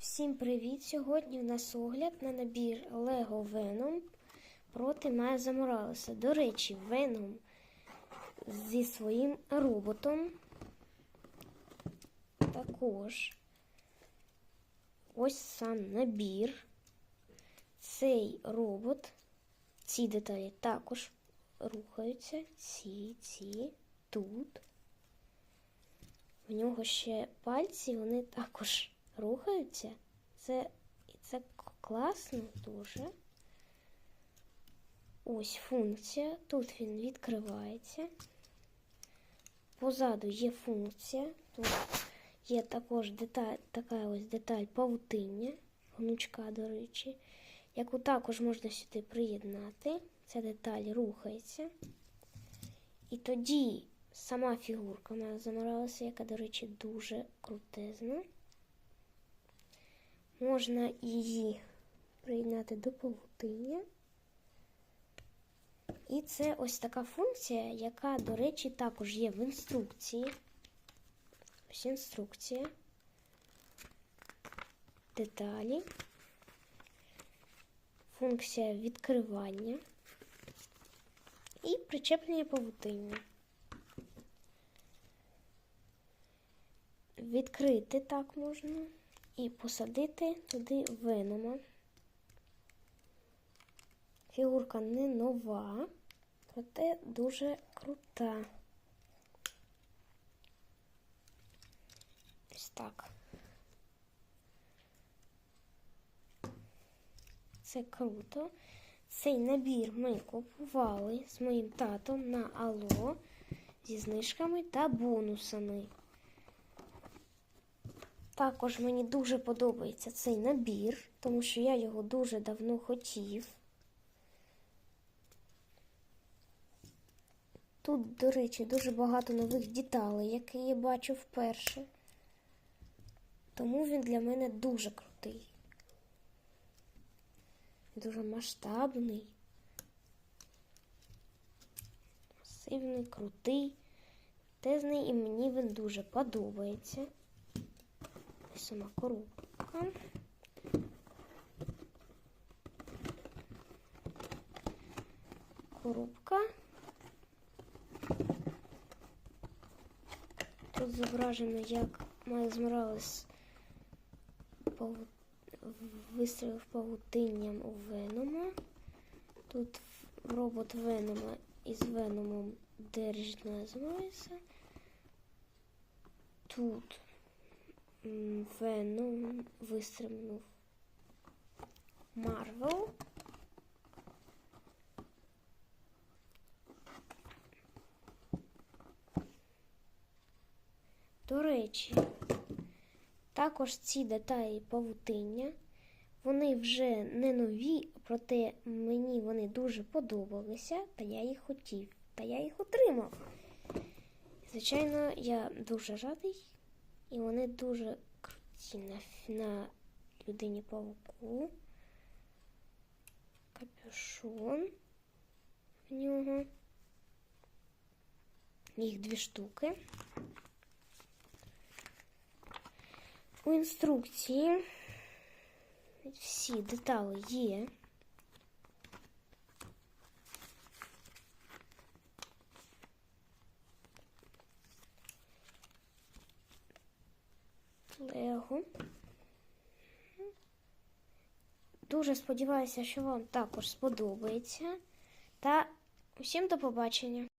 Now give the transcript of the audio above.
Всім привіт! Сьогодні у нас огляд на набір Lego Venom проти Майза Моралеса. До речі, Venom зі своїм роботом. Також ось сам набір. Цей робот, ці деталі також рухаються. Ці, ці, тут. В нього ще пальці, вони також рухаються. Це, це класно дуже. Ось функція. Тут він відкривається. Позаду є функція. Тут є також деталь, така ось деталь павутиння, гнучка, до речі, яку також можна сюди приєднати. Ця деталь рухається. І тоді сама фігурка у нас заморалася, яка, до речі, дуже крутезна. Можна її приєднати до павутиння. І це ось така функція, яка, до речі, також є в інструкції. Ось інструкція. Деталі. Функція відкривання і причеплення павутиння. Відкрити так можна і посадити туди венома. Фігурка не нова, проте дуже крута. Ось так. Це круто. Цей набір ми купували з моїм татом на Ало зі знижками та бонусами. Також мені дуже подобається цей набір, тому що я його дуже давно хотів. Тут, до речі, дуже багато нових деталей, які я бачу вперше. Тому він для мене дуже крутий. Дуже масштабний, масивний, крутий, тезний і мені він дуже подобається. Сама коробка. Коробка. Тут зображено, як Майлз Моралес вистрілив павутинням у Венома. Тут робот Венома із Веномом держить Майлз Моралеса. Тут Веном вистрибнув Марвел. До речі, також ці деталі павутиння, вони вже не нові, проте мені вони дуже подобалися, та я їх хотів, та я їх отримав. Звичайно, я дуже радий. І вони дуже круті на, на людині павуку. Капюшон в нього. Їх дві штуки. У інструкції всі деталі є. Лего. Дуже сподіваюся, що вам також сподобається. Та усім до побачення!